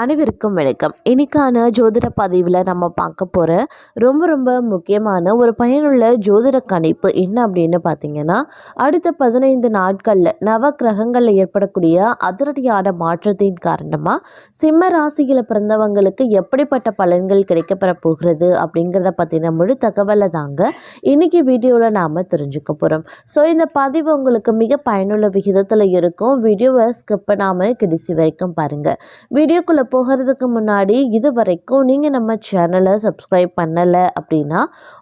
அனைவருக்கும் வணக்கம். இன்னைக்கான ஜோதிட பதிவில் நம்ம பார்க்க போகிற ரொம்ப ரொம்ப முக்கியமான ஒரு பயனுள்ள ஜோதிட கணிப்பு என்ன அப்படின்னு பார்த்தீங்கன்னா அடுத்த பதினைந்து நாட்களில் நவ கிரகங்களில் ஏற்படக்கூடிய அதிரடியான மாற்றத்தின் காரணமாக சிம்ம ராசியில் பிறந்தவங்களுக்கு எப்படிப்பட்ட பலன்கள் கிடைக்கப்பெற போகிறது அப்படிங்கிறத பற்றின முழு தகவலை தாங்க இன்னைக்கு வீடியோவில் நாம் தெரிஞ்சுக்க போகிறோம் ஸோ இந்த பதிவு உங்களுக்கு மிக பயனுள்ள விகிதத்தில் இருக்கும். வீடியோவை ஸ்கிப் பண்ணாமல் கடைசி வரைக்கும் பாருங்கள் வீடியோக்குள்ளே போகிறதுக்கு முன்னாடி இது வரைக்கும் நீங்கள் நம்ம சேனலை சப்ஸ்கிரைப் பண்ணலை அப்படின்னா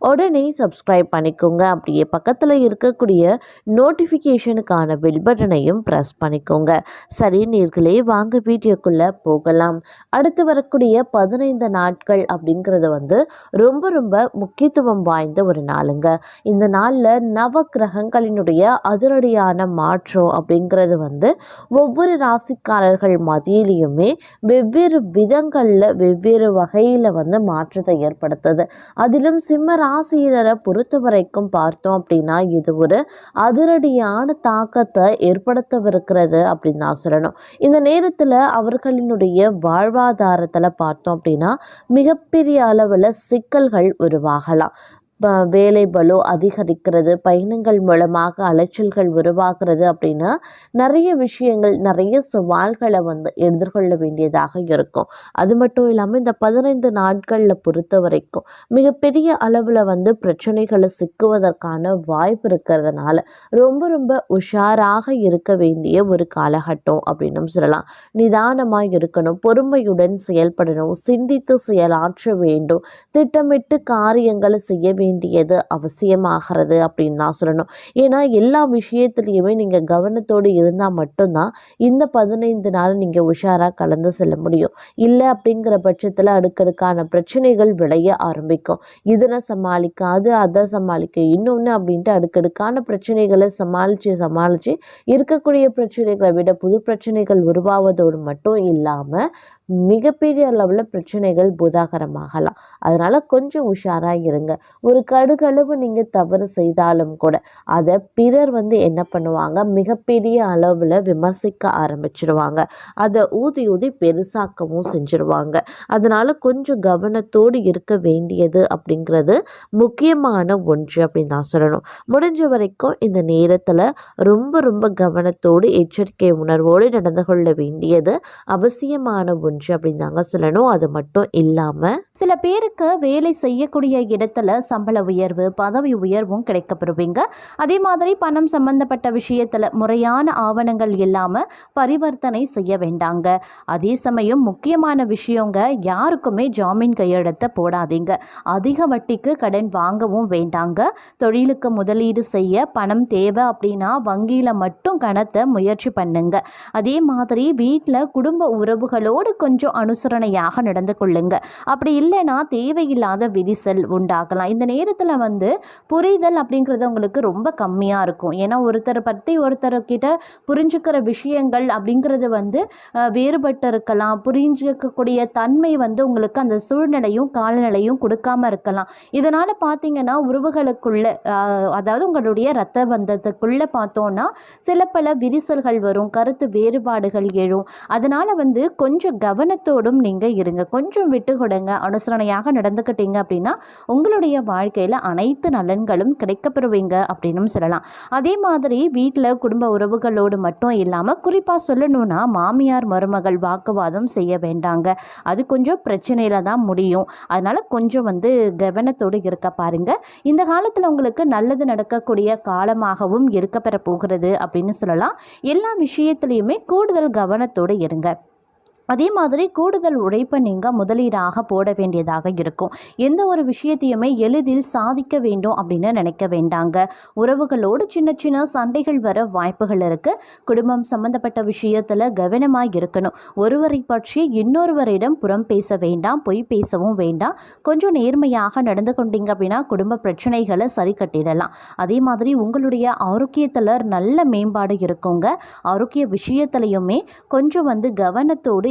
உடனே சப்ஸ்கிரைப் பண்ணிக்கோங்க. அப்படியே பக்கத்தில் இருக்கக்கூடிய நோட்டிஃபிகேஷனுக்கான பெல் பட்டனையும் ப்ரெஸ் பண்ணிக்கோங்க. சரி நீர்களே வாங்க வீடியோக்குள்ளே போகலாம். அடுத்து வரக்கூடிய பதினைந்து நாட்கள் அப்படிங்கிறது வந்து ரொம்ப ரொம்ப முக்கியத்துவம் வாய்ந்த ஒரு நாளுங்க. இந்த நாளில் நவ கிரகங்களினுடைய அதிரடியான மாற்றம் அப்படிங்கிறது வந்து ஒவ்வொரு ராசிக்காரர்கள் மத்தியிலையுமே வெவ்வேறு வெவ்வேறு விதங்களில் வெவ்வேறு வகையில் வந்து மாற்றத்தை ஏற்படுத்துது. அதிலும் சிம்ம ராசியினரை பொறுத்த வரைக்கும் பார்த்தோம் அப்படின்னா இது ஒரு அதிரடியான தாக்கத்தை ஏற்படுத்தவிருக்கிறது அப்படின்னு தான் சொல்லணும். இந்த நேரத்தில் அவர்களினுடைய வாழ்வாதாரத்தில் பார்த்தோம் அப்படின்னா மிகப்பெரிய அளவில் சிக்கல்கள் உருவாகலாம். வேலை பலு அதிகரிக்கிறது பயணங்கள் மூலமாக அலைச்சல்கள் உருவாகிறது அப்படின்னா நிறைய விஷயங்கள் நிறைய சவால்களை வந்து எதிர்கொள்ள வேண்டியதாக இருக்கும். அது மட்டும் இல்லாமல் இந்த பதினைந்து நாட்களில் பொறுத்த வரைக்கும் மிகப்பெரிய அளவில் வந்து பிரச்சனைகளை சிக்குவதற்கான வாய்ப்பு இருக்கிறதுனால ரொம்ப ரொம்ப உஷாராக இருக்க வேண்டிய ஒரு காலகட்டம் அப்படின்னு சொல்லலாம். நிதானமாக இருக்கணும் பொறுமையுடன் செயல்படணும் சிந்தித்து செயலாற்ற வேண்டும் திட்டமிட்டு காரியங்களை செய்ய வேண்டும் வேண்டியது அவசியமாகிறது அப்படின்னு நான் சொல்லணும். ஏன்னா எல்லா விஷயத்துலேயுமே நீங்கள் கவனத்தோடு இருந்தால் மட்டும்தான் இந்த பதினைந்து நாள் நீங்கள் உஷாராக கலந்து செல்ல முடியும். இல்லை அப்படிங்கிற பட்சத்தில் அடுக்கடுக்கான பிரச்சனைகள் விளைய ஆரம்பிக்கும். இதனை சமாளிக்க அது அதை சமாளிக்க இன்னொன்று அப்படின்ட்டு அடுக்கடுக்கான பிரச்சனைகளை சமாளித்து சமாளித்து இருக்கக்கூடிய பிரச்சனைகளை விட புது பிரச்சனைகள் உருவாவதோடு மட்டும் இல்லாமல் மிகப்பெரிய அளவில் பிரச்சனைகள் புதாகரமாகலாம். அதனால் கொஞ்சம் உஷாராக இருங்க. ஒரு கடுகளவு நீங்கள் தவறு செய்தாலும் கூட அதை பிறர் வந்து என்ன பண்ணுவாங்க? மிகப்பெரிய அளவில் விமர்சிக்க ஆரம்பிச்சிருவாங்க. அதை ஊதி ஊதி பெருசாக்கவும் செஞ்சுருவாங்க. அதனால் கொஞ்சம் கவனத்தோடு இருக்க வேண்டியது அப்படிங்கிறது முக்கியமான ஒன்று அப்படின்னு தான் சொல்லணும். முடிஞ்ச வரைக்கும் இந்த நேரத்தில் ரொம்ப ரொம்ப கவனத்தோடு எச்சரிக்கை உணர்வோடு நடந்து கொள்ள வேண்டியது அவசியமான ஒன்று அப்படின்னு தாங்க சொல்லணும். அது மட்டும் இல்லாமல் சில பேருக்கு வேலை செய்யக்கூடிய இடத்துல சம்பள உயர்வு பதவி உயர்வும் கிடைக்கப்பெறுவீங்க. அதே மாதிரி பணம் சம்பந்தப்பட்ட விஷயத்தில் முறையான ஆவணங்கள் இல்லாமல் பரிவர்த்தனை செய்ய வேண்டாங்க. அதே சமயம் முக்கியமான விஷயங்க யாருக்குமே ஜாமீன் கையெழுத்த போடாதீங்க. அதிக வட்டிக்கு கடன் வாங்கவும் வேண்டாங்க. தொழிலுக்கு முதலீடு செய்ய பணம் தேவை அப்படின்னா வங்கியில் மட்டும் கணத்தை முயற்சி பண்ணுங்க. அதே மாதிரி வீட்டில் குடும்ப உறவுகளோடு கொஞ்சம் அனுசரணையாக நடந்து கொள்ளுங்க. அப்படி இல்லைன்னா தேவையில்லாத விரிசல் உண்டாகலாம். இந்த நேரத்தில் வந்து புரிதல் அப்படிங்கிறது உங்களுக்கு ரொம்ப கம்மியாக இருக்கும். ஏன்னா ஒருத்தரை பற்றி ஒருத்தர்கிட்ட புரிஞ்சுக்கிற விஷயங்கள் அப்படிங்கிறது வந்து வேறுபட்டு இருக்கலாம். புரிஞ்சுக்கக்கூடிய தன்மை வந்து உங்களுக்கு அந்த சூழ்நிலையும் காலநிலையும் கொடுக்காம இருக்கலாம். இதனால் பார்த்தீங்கன்னா உறவுகளுக்குள்ள அதாவது உங்களுடைய ரத்த பந்தத்துக்குள்ளே பார்த்தோன்னா சில பல விரிசல்கள் வரும் கருத்து வேறுபாடுகள் எழும். அதனால் வந்து கொஞ்சம் கவனத்தோடும் நீங்கள் இருங்க. கொஞ்சம் விட்டு கொடுங்க. அனுசரணையாக நடந்துக்கிட்டீங்க அப்படின்னா உங்களுடைய வாழ்க்கையில் அனைத்து நலன்களும் கிடைக்கப்பெறுவீங்க அப்படின்னும் சொல்லலாம். அதே மாதிரி வீட்டில் குடும்ப உறவுகளோடு மட்டும் இல்லாமல் குறிப்பாக சொல்லணும்னா மாமியார் மருமகள் வாக்குவாதம் செய்ய வேண்டாங்க. அது கொஞ்சம் பிரச்சனையில் தான் முடியும். அதனால் கொஞ்சம் வந்து கவனத்தோடு இருக்க பாருங்க. இந்த காலத்தில் உங்களுக்கு நல்லது நடக்கக்கூடிய காலமாகவும் இருக்கப்பெற போகிறது அப்படின்னு சொல்லலாம். எல்லா விஷயத்துலையுமே கூடுதல் கவனத்தோடு இருங்க. அதே மாதிரி கூடுதல் உழைப்பை நீங்கள் முதலீடாக போட வேண்டியதாக இருக்கும். எந்த ஒரு விஷயத்தையுமே எளிதில் சாதிக்க வேண்டும் அப்படின்னு நினைக்க வேண்டாங்க. உறவுகளோடு சின்ன சின்ன சண்டைகள் வர வாய்ப்புகள் இருக்குது குடும்பம் சம்பந்தப்பட்ட விஷயத்தில் கவனமாக இருக்கணும். ஒருவரை பற்றி இன்னொருவரிடம் புறம் பேச வேண்டாம் பொய் பேசவும் வேண்டாம். கொஞ்சம் நேர்மையாக நடந்து கொண்டீங்க அப்படின்னா குடும்ப பிரச்சனைகளை சரி கட்டிடலாம். அதே மாதிரி உங்களுடைய ஆரோக்கியத்தில் நல்ல மேம்பாடு இருக்குங்க. ஆரோக்கிய விஷயத்துலையுமே கொஞ்சம் வந்து கவனத்தோடு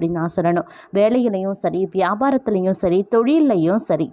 அப்படின்னு நான் சொல்லணும். வேலையிலையும் சரி வியாபாரத்துலேயும் சரி தொழில்லையும் சரி.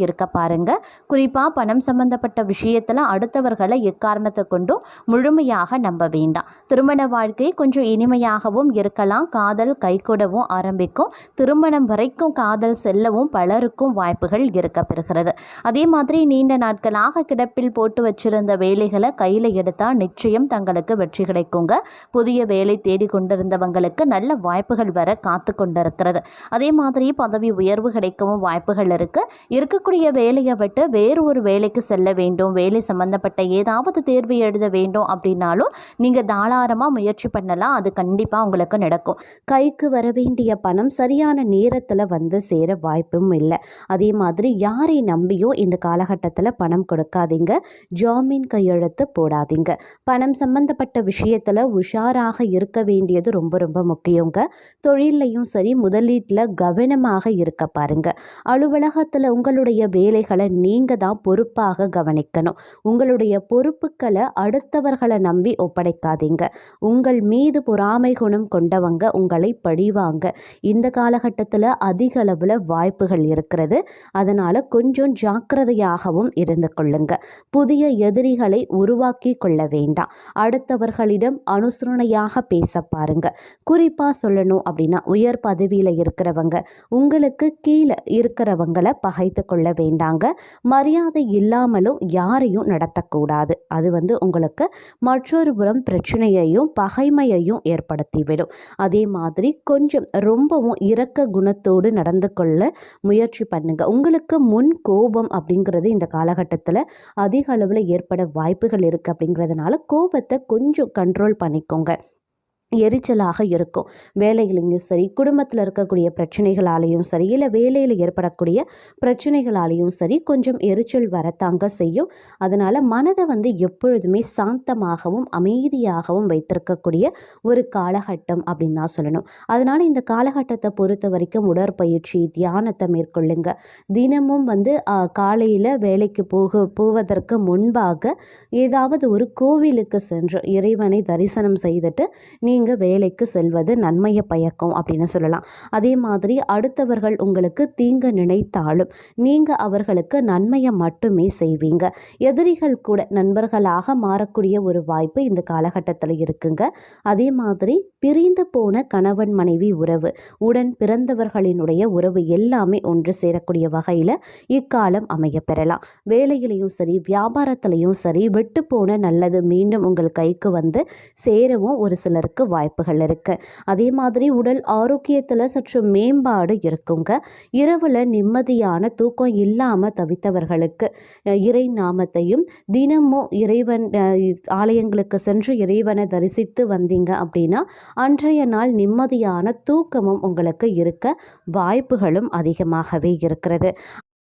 இருக்க பாருங்க. குறிப்பாக பணம் சம்பந்தப்பட்ட விஷயத்தில் அடுத்தவர்களை எக்காரணத்தை கொண்டும் முழுமையாக நம்ப வேண்டாம். திருமண வாழ்க்கை கொஞ்சம் இனிமையாகவும் இருக்கலாம். காதல் கைகூடவும் ஆரம்பிக்கும். திருமணம் வரைக்கும் காதல் செல்லவும் பலருக்கும் வாய்ப்புகள் இருக்க பெறுகிறது அதே மாதிரி நீண்ட நாட்களாக கிடப்பில் போட்டு வச்சிருந்த வேலைகளை கையில் எடுத்தால் நிச்சயம் தங்களுக்கு வெற்றி கிடைக்குங்க. புதிய வேலை தேடி கொண்டிருந்தவங்களுக்கு நல்ல வாய்ப்புகள் வர காத்து கொண்டிருக்கிறது. அதே மாதிரி பதவி உயர்வு கிடைக்கவும் வாய்ப்புகள் இருக்கு. இருக்கக்கூடிய வேலையை விட்டு வேறு ஒரு வேலைக்கு செல்ல வேண்டும். வேலை சம்பந்தப்பட்ட ஏதாவது தேர்வு எழுத வேண்டும் அப்படின்னாலும் நீங்கள் தாராளமாக முயற்சி பண்ணலாம். அது கண்டிப்பாக உங்களுக்கு நடக்கும். கைக்கு வர வேண்டிய பணம் சரியான நேரத்தில் வந்து சேர வாய்ப்பும் இல்லை. அதே மாதிரி யாரை நம்பியும் இந்த காலகட்டத்தில் பணம் கொடுக்காதீங்க. ஜாமீன் கையெழுத்து போடாதீங்க. பணம் சம்பந்தப்பட்ட விஷயத்தில் உஷாராக இருக்க வேண்டியது ரொம்ப ரொம்ப முக்கியங்க. தொழிலையும் சரி முதலீட்டில் கவனமாக இருக்க பாருங்க. அலுவலகத்தில் உங்களுடைய வேலைகளை நீங்கள் தான் பொறுப்பாக கவனிக்கணும். உங்களுடைய பொறுப்புகளை அடுத்தவர்களை நம்பி ஒப்படைக்காதீங்க. உங்கள் மீது பொறாமை குணம் கொண்டவங்க உங்களை பழிவாங்க. இந்த காலகட்டத்தில் அதிக அளவில் வாய்ப்புகள் இருக்கிறது. அதனால் கொஞ்சம் ஜாக்கிரதையாகவும் இருந்து கொள்ளுங்க. புதிய எதிரிகளை உருவாக்கி கொள்ள வேண்டாம். அடுத்தவர்களிடம் அனுசரணையாக பேச பாருங்க. குறிப்பாக சொல்லணும் அப்படின்னா உயர் பதவியில் இருக்கிறவங்க உங்களுக்கு கீழே இருக்கிறவங்களை பகைத்து கொள்ள வேண்டாங்க. மரியாதை இல்லாமலும் யாரையும் நடத்தக்கூடாது. அது வந்து உங்களுக்கு மற்றொரு புறம் பிரச்சனையையும் பகைமையையும் ஏற்படுத்திவிடும். அதே மாதிரி கொஞ்சம் ரொம்பவும் இரக்க குணத்தோடு நடந்து கொள்ள முயற்சி பண்ணுங்க. உங்களுக்கு முன் கோபம் அப்படிங்கிறது இந்த காலகட்டத்தில் அதிக அளவில் ஏற்பட வாய்ப்புகள் இருக்குது அப்படிங்கிறதுனால கோபத்தை கொஞ்சம் கண்ட்ரோல் பண்ணிக்கோங்க. எரிச்சலாக இருக்கும். வேலைகளையும் சரி குடும்பத்தில் இருக்கக்கூடிய பிரச்சனைகளாலேயும் சரி இல்லை வேலையில் ஏற்படக்கூடிய பிரச்சனைகளாலேயும் சரி கொஞ்சம் எரிச்சல் வரத்தாங்க செய்யும். அதனால் மனதை வந்து எப்பொழுதுமே சாந்தமாகவும் அமைதியாகவும் வைத்திருக்கக்கூடிய ஒரு காலகட்டம் அப்படின்னு தான் சொல்லணும். அதனால் இந்த காலகட்டத்தை பொறுத்த வரைக்கும் உடற்பயிற்சி தியானத்தை மேற்கொள்ளுங்க. தினமும் வந்து காலையில் வேலைக்கு போக போவதற்கு முன்பாக ஏதாவது ஒரு கோவிலுக்கு சென்று இறைவனை தரிசனம் செய்துட்டு நீங்கள் வேலைக்கு செல்வது நன்மையை பயக்கும் அப்படின்னு சொல்லலாம். அதே மாதிரி அடுத்தவர்கள் உங்களுக்கு தீங்க நினைத்தாலும் நீங்கள் அவர்களுக்கு நன்மையை மட்டுமே செய்வீங்க. எதிரிகள் கூட நண்பர்களாக மாறக்கூடிய ஒரு வாய்ப்பு இந்த காலகட்டத்தில் இருக்குங்க. அதே மாதிரி பிரிந்து போன கணவன் மனைவி உறவு உடன் பிறந்தவர்களினுடைய உறவு எல்லாமே ஒன்று சேரக்கூடிய வகையில் இக்காலம் அமைய பெறலாம். வேலையிலையும் சரி வியாபாரத்திலையும் சரி விட்டு போன நல்லது மீண்டும் உங்கள் கைக்கு வந்து சேரவும் ஒரு சிலருக்கு வாய்ப்புகள் இருக்குது அதே மாதிரி உடல் ஆரோக்கியத்தில் சற்று மேம்பாடு இருக்குங்க. இரவில் நிம்மதியான தூக்கம் இல்லாமல் தவித்தவர்களுக்கு இறை நாமத்தையும் தினமும் இறைவன் ஆலயங்களுக்கு சென்று இறைவனை தரிசித்து வந்தீங்க அப்படின்னா அன்றைய நாள் நிம்மதியான தூக்கமும் உங்களுக்கு இருக்க வாய்ப்புகளும் அதிகமாகவே இருக்கிறது.